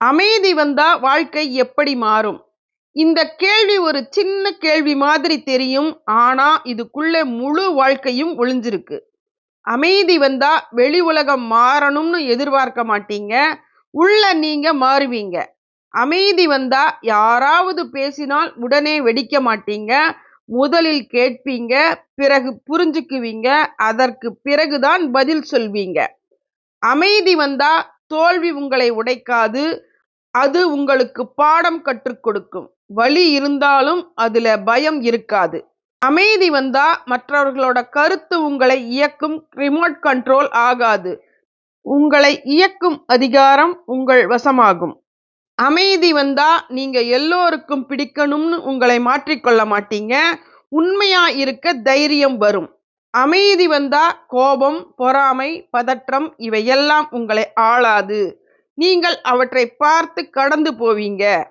அமைதி வந்தா வாழ்க்கை எப்படி மாறும்? இந்த கேள்வி ஒரு சின்ன கேள்வி மாதிரி தெரியும். ஆனா இதுக்குள்ள முழு வாழ்க்கையும் ஒளிஞ்சிருக்கு. அமைதி வந்தா வெளி உலகம் மாறணும்னு எதிர்பார்க்க மாட்டீங்க. உள்ள நீங்க மாறுவீங்க. அமைதி வந்தா யாராவது பேசினால் உடனே வெடிக்க மாட்டீங்க. முதலில் கேட்பீங்க பிறகு புரிஞ்சுக்குவீங்க அதற்கு பிறகுதான் பதில் சொல்வீங்க. அமைதி வந்தா தோல்வி உங்களை உடைக்காது. அது உங்களுக்கு பாடம் கற்றுக் கொடுக்கும். வழி இருந்தாலும் அதுல பயம் இருக்காது. அமைதி வந்தா மற்றவர்களோட கருத்து உங்களை இயக்கும். ரிமோட் கண்ட்ரோல் ஆகாது. உங்களை இயக்கும் அதிகாரம் உங்கள் வசமாகும். அமைதி வந்தா நீங்க எல்லோருக்கும் பிடிக்கணும்னு உங்களை மாற்றிக்கொள்ள மாட்டீங்க. உண்மையா இருக்க தைரியம் வரும். அமைதி வந்தா கோபம் பொறாமை பதற்றம் இவையெல்லாம் உங்களை ஆளாது. நீங்கள் அவற்றை பார்த்து கடந்து போவீங்க.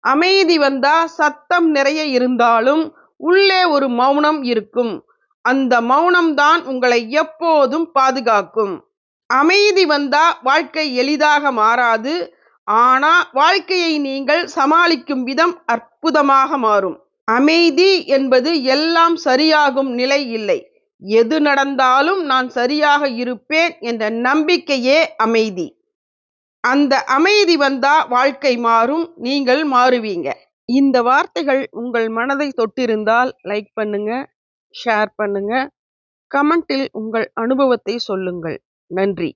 அமைதி வந்தா சத்தம் நிறைய இருந்தாலும் உள்ளே ஒரு மௌனம் இருக்கும். அந்த மௌனம்தான் உங்களை எப்போதும் பாதுகாக்கும். அமைதி வந்தா வாழ்க்கை எளிதாக மாறாது. ஆனா வாழ்க்கையை நீங்கள் சமாளிக்கும் விதம் அற்புதமாக மாறும். அமைதி என்பது எல்லாம் சரியாகும் நிலை இல்லை. எது நடந்தாலும் நான் சரியாக இருப்பேன் என்ற நம்பிக்கையே அமைதி. அந்த அமைதி வந்தா வாழ்க்கை மாறும் நீங்கள் மாறுவீங்க. இந்த வார்த்தைகள் உங்கள் மனதை தொட்டிருந்தால் லைக் பண்ணுங்க ஷேர் பண்ணுங்க. கமெண்டில் உங்கள் அனுபவத்தை சொல்லுங்கள். நன்றி.